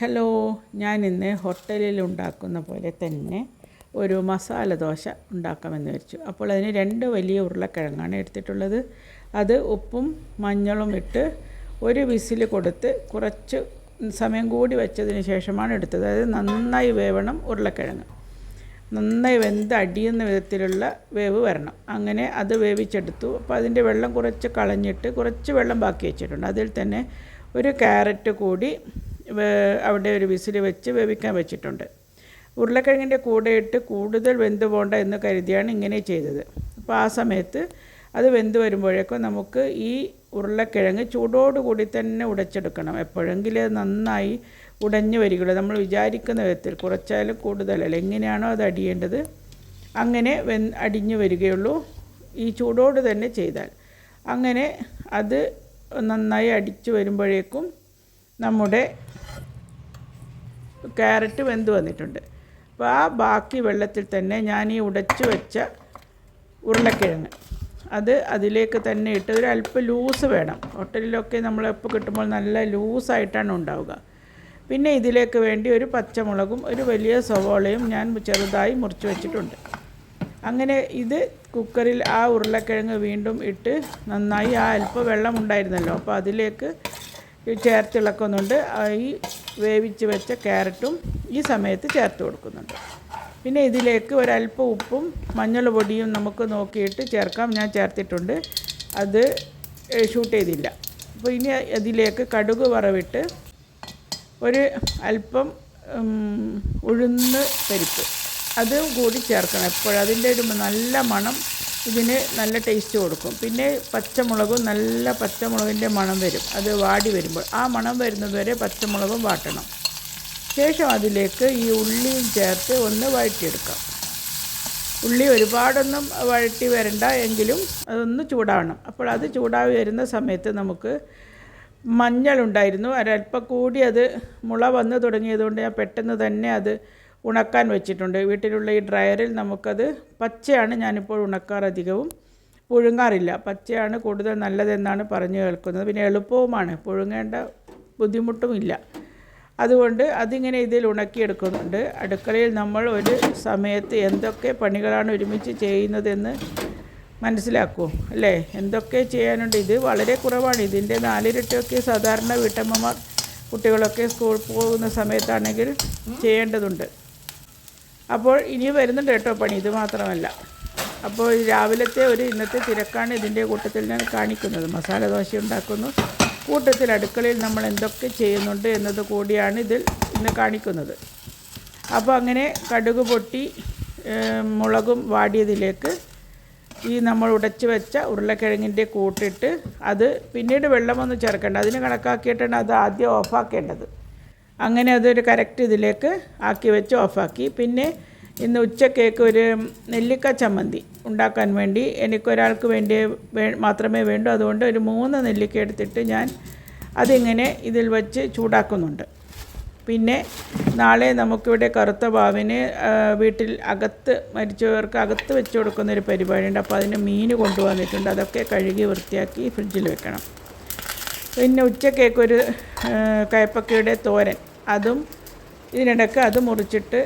Hello ഞാൻ ഇന്ന് ഹോട്ടലിൽ ഉണ്ടാക്കുന്ന പോലെ തന്നെ ഒരു മസാല ദോശ ഉണ്ടാക്കാമെന്ന് വെച്ചു അപ്പോൾ അതിന് രണ്ട് വലിയ ഉരുളക്കിഴങ്ങാണ് എടുത്തിട്ടുള്ളത്. അത് ഉപ്പും മഞ്ഞളും ഇട്ട് ഒരു വിസിൽ കൊടുത്ത് കുറച്ച് സമയം കൂടി വെച്ചതിന് ശേഷമാണ് എടുത്തത്. അതായത് നന്നായി വേവണം ഉരുളക്കിഴങ്ങ്. നന്നായി വെന്ത് അടിയുന്ന വിധത്തിലുള്ള വേവ് വരണം. അങ്ങനെ അത് വേവിച്ചെടുത്തു. അപ്പോൾ അതിന്റെ വെള്ളം കുറച്ച് കളഞ്ഞിട്ട് കുറച്ച് വെള്ളം ബാക്കി വെച്ചിട്ടുണ്ട്. അതിൽ തന്നെ ഒരു ക്യാരറ്റ് കൂടി അവിടെ ഒരു വിസിൽ വെച്ച് വേവിക്കാൻ വെച്ചിട്ടുണ്ട്. ഉരുളക്കിഴങ്ങിന്റെ കൂടെ ഇട്ട് കൂടുതൽ വെന്ത് പോകണ്ട എന്ന് കരുതിയാണ് ഇങ്ങനെ ചെയ്തത്. അപ്പോൾ ആ സമയത്ത് അത് വെന്ത് വരുമ്പോഴേക്കും നമുക്ക് ഈ ഉരുളക്കിഴങ്ങ് ചൂടോടുകൂടി തന്നെ ഉടച്ചെടുക്കണം. എപ്പോഴെങ്കിലും അത് നന്നായി ഉടഞ്ഞു വരികയുള്ളൂ. നമ്മൾ വിചാരിക്കുന്ന വിധത്തിൽ കുറച്ചാലും കൂടുതലല്ല. എങ്ങനെയാണോ അത് അടിയേണ്ടത്? അങ്ങനെ വെ അടിഞ്ഞു വരികയുള്ളൂ ഈ ചൂടോട് തന്നെ ചെയ്താൽ. അങ്ങനെ അത് നന്നായി അടിച്ചു വരുമ്പോഴേക്കും നമ്മുടെ ക്യാരറ്റ് വെന്ത് വന്നിട്ടുണ്ട്. അപ്പോൾ ആ ബാക്കി വെള്ളത്തിൽ തന്നെ ഞാൻ ഈ ഉടച്ചു വെച്ച ഉരുളക്കിഴങ്ങ്. അത് അതിലേക്ക് തന്നെ ഇട്ട് ഒരു അല്പം ലൂസ് വേണം. ഹോട്ടലിലൊക്കെ നമ്മളെപ്പോൾ കിട്ടുമ്പോൾ നല്ല ലൂസായിട്ടാണ് ഉണ്ടാവുക. പിന്നെ ഇതിലേക്ക് വേണ്ടി ഒരു പച്ചമുളകും ഒരു വലിയ സവോളയും ഞാൻ ചെറുതായി മുറിച്ച് വെച്ചിട്ടുണ്ട്. അങ്ങനെ ഇത് കുക്കറിൽ ആ ഉരുളക്കിഴങ്ങ് വീണ്ടും ഇട്ട് നന്നായി ആ അല്പം വെള്ളം ഉണ്ടായിരുന്നല്ലോ. അപ്പോൾ അതിലേക്ക് ചേർത്തിളക്കുന്നുണ്ട് ഈ വേവിച്ച് വെച്ച ക്യാരറ്റും ഈ സമയത്ത് ചേർത്ത് കൊടുക്കുന്നുണ്ട്. പിന്നെ ഇതിലേക്ക് ഒരല്പം ഉപ്പും മഞ്ഞൾ പൊടിയും നമുക്ക് നോക്കിയിട്ട് ചേർക്കാം. ഞാൻ ചേർത്തിട്ടുണ്ട്. അത് ഷൂട്ട് ചെയ്തില്ല. അപ്പോൾ ഇനി ഇതിലേക്ക് കടുക് വറവിട്ട് ഒരു അല്പം ഉഴുന്ന് പരിപ്പ്. അതും കൂടി ചേർക്കണം. എപ്പോഴും അതിന്റെ ഒരു നല്ല മണം ഇതിന് നല്ല ടേസ്റ്റ് കൊടുക്കും. പിന്നെ പച്ചമുളകും നല്ല പച്ചമുളകിന്റെ മണം വരും. അത് വാടി വരുമ്പോൾ. ആ മണം വരുന്നത് വരെ പച്ചമുളകും വാട്ടണം. ശേഷം അതിലേക്ക് ഈ ഉള്ളിയും ചേർത്ത് ഒന്ന് വഴറ്റിയെടുക്കാം. ഉള്ളി ഒരുപാടൊന്നും വഴറ്റി വരണ്ട എങ്കിലും അതൊന്ന് ചൂടാവണം. അപ്പോൾ അത് ചൂടാവി വരുന്ന സമയത്ത് നമുക്ക് മഞ്ഞളുണ്ടായിരുന്നു ഒരല്പം കൂടി അത് മുള വന്ന് തുടങ്ങിയതുകൊണ്ട് ഞാൻ പെട്ടെന്ന് തന്നെ അത് ഉണക്കാൻ വെച്ചിട്ടുണ്ട്. വീട്ടിലുള്ള ഈ ഡ്രയറിൽ നമുക്കത് പച്ചയാണ് ഞാനിപ്പോൾ ഉണക്കാറ് അധികവും പുഴുങ്ങാറില്ല. പച്ചയാണ് കൂടുതൽ നല്ലതെന്നാണ് പറഞ്ഞു കേൾക്കുന്നത്. പിന്നെ എളുപ്പവുമാണ്. പുഴുങ്ങേണ്ട ബുദ്ധിമുട്ടുമില്ല. അതുകൊണ്ട് അതിങ്ങനെ ഇതിൽ ഉണക്കിയെടുക്കുന്നുണ്ട്. അടുക്കളയിൽ നമ്മൾ ഒരു സമയത്ത് എന്തൊക്കെ പണികളാണ് ഒരുമിച്ച് ചെയ്യുന്നതെന്ന് മനസ്സിലാക്കൂ അല്ലേ? എന്തൊക്കെ ചെയ്യാനുണ്ട്? ഇത് വളരെ കുറവാണ്. ഇതിന്റെ നാലിരട്ടിയൊക്കെ സാധാരണ വീട്ടമ്മമാർ കുട്ടികളൊക്കെ സ്കൂൾ പോകുന്ന സമയത്താണെങ്കിൽ ചെയ്യേണ്ടതുണ്ട്. അപ്പോൾ ഇനി വരുന്നുണ്ട് കേട്ടോ പണി ഇത് മാത്രമല്ല. അപ്പോൾ രാവിലത്തെ ഒരു ഇന്നത്തെ തിരക്കാണ് ഇതിന്റെ കൂട്ടത്തിൽ ഞാൻ കാണിക്കുന്നത്. മസാല ദോശ ഉണ്ടാക്കുന്നു. കൂട്ടത്തിൽ അടുക്കളയിൽ നമ്മൾ എന്തൊക്കെ ചെയ്യുന്നുണ്ട് എന്നത് കൂടിയാണ് ഇതിൽ ഇന്ന് കാണിക്കുന്നത്. അപ്പോൾ അങ്ങനെ കടുക് പൊട്ടി മുളകും വാടിയതിലേക്ക് ഈ നമ്മൾ ഉടച്ച് വെച്ച ഉരുളക്കിഴങ്ങിന്റെ കൂട്ടിട്ട് അത് പിന്നീട് വെള്ളമൊന്നും ചേർക്കേണ്ട. അതിന് കണക്കാക്കിയിട്ടാണ് അത് ആദ്യം ഓഫാക്കേണ്ടത്. അങ്ങനെ അതൊരു കറക്റ്റ് ഇതിലേക്ക് ആക്കി വെച്ച് ഓഫാക്കി പിന്നെ ഇന്ന് ഉച്ചക്കേക്ക് ഒരു നെല്ലിക്ക ചമ്മന്തി ഉണ്ടാക്കാൻ വേണ്ടി എനിക്കൊരാൾക്ക് വേണ്ടി മാത്രമേ വേണ്ടൂ. അതുകൊണ്ട് ഒരു മൂന്ന് നെല്ലിക്ക എടുത്തിട്ട് ഞാൻ അതിങ്ങനെ ഇതിൽ വെച്ച് ചൂടാക്കുന്നുണ്ട്. പിന്നെ നാളെ നമുക്കിവിടെ കറുത്ത പാവിന് ആ, വീട്ടിൽ അകത്ത് മരിച്ചവർക്ക് അകത്ത് വെച്ച് കൊടുക്കുന്നൊരു പരിപാടി പരിപാടിയുണ്ട്. അപ്പോൾ അതിന് മീൻ കൊണ്ടുവന്നിട്ടുണ്ട്. അതൊക്കെ കഴുകി വൃത്തിയാക്കി ഫ്രിഡ്ജിൽ വെക്കണം. പിന്നെ ഉച്ചക്കേക്കൊരു കയപ്പക്കയുടെ തോരൻ. അതും ഇതിനിടയ്ക്ക് അത് മുറിച്ചിട്ട്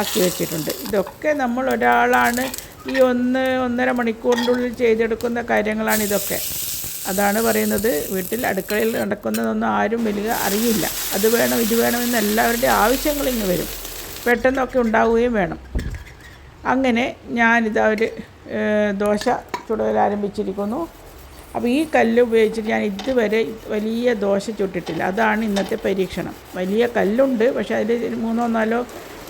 ആക്കി വെച്ചിട്ടുണ്ട്. ഇതൊക്കെ നമ്മൾ ഒരാളാണ് ഈ ഒന്ന് ഒന്നര മണിക്കൂറിന്റെ ഉള്ളിൽ ചെയ്തെടുക്കുന്ന കാര്യങ്ങളാണ് ഇതൊക്കെ. അതാണ് പറയുന്നത്. വീട്ടിൽ അടുക്കളയിൽ നടക്കുന്നതൊന്നും ആരും വലിയ അറിയില്ല. അത് വേണം ഇത് വേണമെന്ന് എല്ലാവരുടെയും ആവശ്യങ്ങൾ ഇങ്ങ് വരും. പെട്ടെന്നൊക്കെ ഉണ്ടാവുകയും വേണം. അങ്ങനെ ഞാനിതാ ഒരു ദോശ ചുടൽ ആരംഭിച്ചിരിക്കുന്നു അപ്പോൾ ഈ കല്ല് ഉപയോഗിച്ചിട്ട് ഞാൻ ഇതുവരെ വലിയ ദോശ ചുട്ടിട്ടില്ല. അതാണ് ഇന്നത്തെ പരീക്ഷണം. വലിയ കല്ലുണ്ട് പക്ഷേ അതിൽ മൂന്നോ നാലോ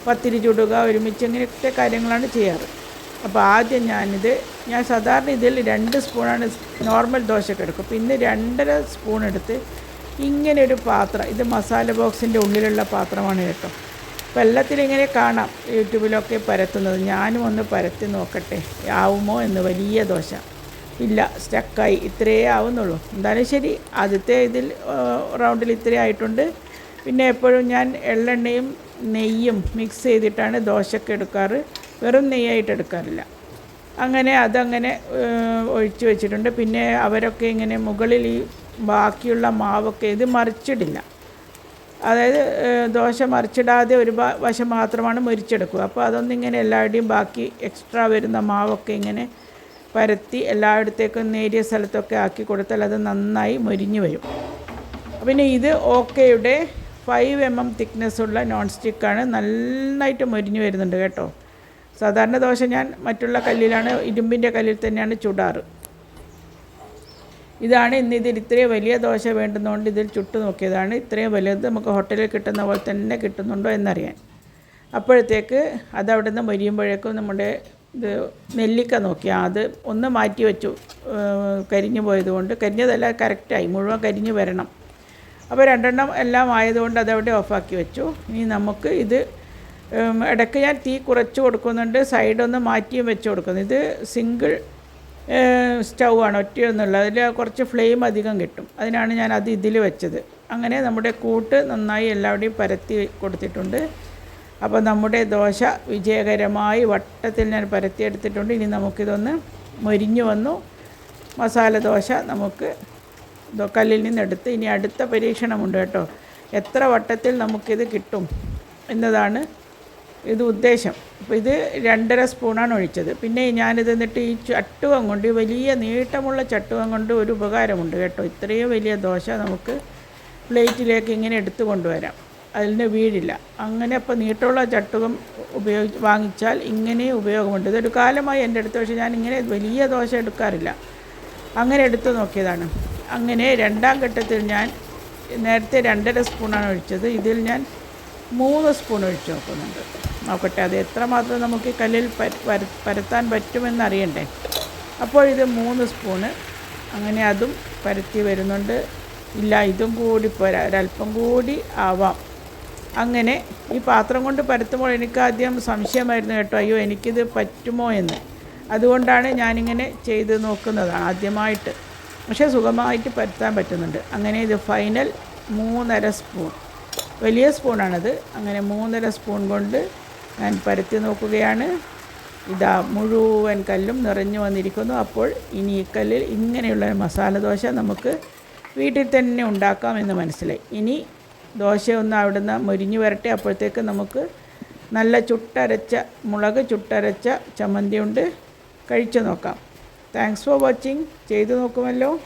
പത്തിരി ചുടുക ഒരുമിച്ച് ഇങ്ങനത്തെ കാര്യങ്ങളാണ് ചെയ്യാറ്. അപ്പോൾ ആദ്യം ഞാനിത് ഞാൻ സാധാരണ ഇതിൽ രണ്ട് സ്പൂണാണ് നോർമൽ ദോശയ്ക്ക് എടുക്കും. പിന്നെ രണ്ടര സ്പൂൺ എടുത്ത് ഇങ്ങനെ ഒരു പാത്രം ഇത് മസാല ബോക്സിന്റെ ഉള്ളിലുള്ള പാത്രമാണ് കേട്ടോ. അപ്പോൾ എല്ലാത്തിലും ഇങ്ങനെ കാണാം യൂട്യൂബിലൊക്കെ പരത്തുന്നത്. ഞാനും ഒന്ന് പരത്തി നോക്കട്ടെ ആവുമോ എന്ന് വലിയ ദോശ. ഇല്ല സ്റ്റക്കായി ഇത്രയേ ആവുന്നുള്ളൂ. എന്തായാലും ശരി ആദ്യത്തെ ഇതിൽ റൗണ്ടിൽ ഇത്രയേ ആയിട്ടുണ്ട്. പിന്നെ എപ്പോഴും ഞാൻ എള്ളെണ്ണയും നെയ്യും മിക്സ് ചെയ്തിട്ടാണ് ദോശക്ക് എടുക്കാറ്. വെറും നെയ്യായിട്ട് എടുക്കാറില്ല. അങ്ങനെ അതങ്ങനെ ഒഴിച്ച് വെച്ചിട്ടുണ്ട്. പിന്നെ അവരൊക്കെ ഇങ്ങനെ മുകളിൽ ഈ ബാക്കിയുള്ള മാവൊക്കെ ഇത് മറിച്ചിടില്ല. അതായത് ദോശ മറിച്ചിടാതെ ഒരു വശം മാത്രമാണ് മുരിച്ചെടുക്കുക. അപ്പോൾ അതൊന്നിങ്ങനെ എല്ലാവരുടെയും ബാക്കി എക്സ്ട്രാ വരുന്ന മാവൊക്കെ ഇങ്ങനെ പരത്തി എല്ലായിടത്തേക്കും നേരിയ സ്ഥലത്തൊക്കെ ആക്കി കൊടുത്താൽ അത് നന്നായി മൊരിഞ്ഞു വരും. പിന്നെ ഇത് ഓക്കെയുടെ ഫൈവ് എം എം തിക്നെസ്സുള്ള നോൺ സ്റ്റിക്കാണ് നന്നായിട്ട് മൊരിഞ്ഞു വരുന്നുണ്ട് കേട്ടോ. സാധാരണ ദോശ ഞാൻ മറ്റുള്ള കല്ലിലാണ് ഇരുമ്പിന്റെ കല്ലിൽ തന്നെയാണ് ചുടാറ്. ഇതാണ് ഇന്ന് ഇതിൽ ഇത്രയും വലിയ ദോശ വേണ്ടുന്നതുകൊണ്ട് ഇതിൽ ചുട്ടു നോക്കിയതാണ്. ഇത്രയും വലുത് നമുക്ക് ഹോട്ടലിൽ കിട്ടുന്ന പോലെ തന്നെ കിട്ടുന്നുണ്ടോ എന്നറിയാൻ. അപ്പോഴത്തേക്ക് അതവിടുന്ന് മൊരിയുമ്പോഴേക്കും നമ്മുടെ ഇത് നെല്ലിക്ക നോക്കി. അത് ഒന്ന് മാറ്റി വെച്ചു. കരിഞ്ഞു പോയതുകൊണ്ട് കരിഞ്ഞതല്ല കറക്റ്റായി. മുഴുവൻ കരിഞ്ഞു വരണം. അപ്പോൾ രണ്ടെണ്ണം എല്ലാം ആയതുകൊണ്ട് അതവിടെ ഓഫാക്കി വെച്ചു. ഇനി നമുക്ക് ഇത് ഇടയ്ക്ക് ഞാൻ തീ കുറച്ച് കൊടുക്കുന്നുണ്ട്. സൈഡൊന്ന് മാറ്റിയും വെച്ച് കൊടുക്കുന്നു. ഇത് സിംഗിൾ സ്റ്റൗ ആണ് ഒറ്റയൊന്നുള്ളത് അതിൽ കുറച്ച് ഫ്ലെയിം അധികം കിട്ടും. അതിനാണ് ഞാൻ അത് ഇതിൽ വെച്ചത്. അങ്ങനെ നമ്മുടെ കൂട്ട് നന്നായി എല്ലാവരുടെയും പരത്തി കൊടുത്തിട്ടുണ്ട്. അപ്പോൾ നമ്മുടെ ദോശ വിജയകരമായി വട്ടത്തിൽ ഞാൻ പരത്തിയെടുത്തിട്ടുണ്ട്. ഇനി നമുക്കിതൊന്ന് മൊരിഞ്ഞു വന്നു. മസാല ദോശ നമുക്ക് കല്ലിൽ നിന്നെടുത്ത്. ഇനി അടുത്ത പരീക്ഷണമുണ്ട് കേട്ടോ. എത്ര വട്ടത്തിൽ നമുക്കിത് കിട്ടും എന്നതാണ് ഇത് ഉദ്ദേശം. അപ്പോൾ ഇത് രണ്ടര സ്പൂണാണ് ഒഴിച്ചത്. പിന്നെ ഞാനിത് എന്നിട്ട് ഈ ചട്ടുകം കൊണ്ട് വലിയ നീട്ടമുള്ള ചട്ടുകം കൊണ്ട് ഒരു ഉപകാരമുണ്ട് കേട്ടോ. ഇത്രയും വലിയ ദോശ നമുക്ക് പ്ലേറ്റിലേക്ക് ഇങ്ങനെ എടുത്തു കൊണ്ടുവരാം. അതിന് വീഴില്ല അങ്ങനെ അപ്പോൾ നീട്ടമുള്ള ചട്ടുകം ഉപയോഗി വാങ്ങിച്ചാൽ ഇങ്ങനെ ഉപയോഗമുണ്ട്. ഇതൊരു കാലമായി എന്റെ അടുത്ത് പക്ഷേ ഞാൻ ഇങ്ങനെ വലിയ ദോശ എടുക്കാറില്ല. അങ്ങനെ എടുത്തു നോക്കിയതാണ്. അങ്ങനെ രണ്ടാം ഘട്ടത്തിൽ ഞാൻ നേരത്തെ രണ്ടര സ്പൂണാണ് ഒഴിച്ചത്. ഇതിൽ ഞാൻ മൂന്ന് സ്പൂൺ ഒഴിച്ച് നോക്കുന്നുണ്ട്. നോക്കട്ടെ അത് എത്രമാത്രം നമുക്ക് കല്ലിൽ പര- പര- പരത്താൻ പറ്റുമെന്നറിയണ്ടേ അപ്പോൾ ഇത് മൂന്ന് സ്പൂണ്. അങ്ങനെ അതും പരത്തി വരുന്നുണ്ട്. ഇല്ല ഇതും കൂടി പോരാ ഒരല്പം കൂടി ആവാം. അങ്ങനെ ഈ പാത്രം കൊണ്ട് പരത്തുമ്പോൾ എനിക്കാദ്യം സംശയമായിരുന്നു കേട്ടോ അയ്യോ എനിക്കിത് പറ്റുമോ എന്ന്? അതുകൊണ്ടാണ് ഞാനിങ്ങനെ ചെയ്ത് നോക്കുന്നത് ആദ്യമായിട്ട്. പക്ഷേ സുഖമായിട്ട് പരത്താൻ പറ്റുന്നുണ്ട്. അങ്ങനെ ഇത് ഫൈനൽ മൂന്നര സ്പൂൺ വലിയ സ്പൂണാണത്. അങ്ങനെ മൂന്നര സ്പൂൺ കൊണ്ട് ഞാൻ പരത്തി നോക്കുകയാണ്. ഇതാ മുഴുവൻ കല്ലും നിറഞ്ഞു വന്നിരിക്കുന്നു. അപ്പോൾ ഇനി ഈ കല്ലിൽ ഇങ്ങനെയുള്ള മസാല ദോശ നമുക്ക് വീട്ടിൽ തന്നെ ഉണ്ടാക്കാമെന്ന് മനസ്സിലായി. ഇനി ദോശ അവിടെ അവിടുന്ന് മുരിഞ്ഞു വരട്ടെ. അപ്പോഴത്തേക്ക് നമുക്ക് നല്ല ചുട്ടരച്ച മുളക് ചുട്ടരച്ച ചമ്മന്തി ഉണ്ട് കഴിച്ചു നോക്കാം. താങ്ക്സ് ഫോർ വാച്ചിങ് ചെയ്തു നോക്കുമല്ലോ.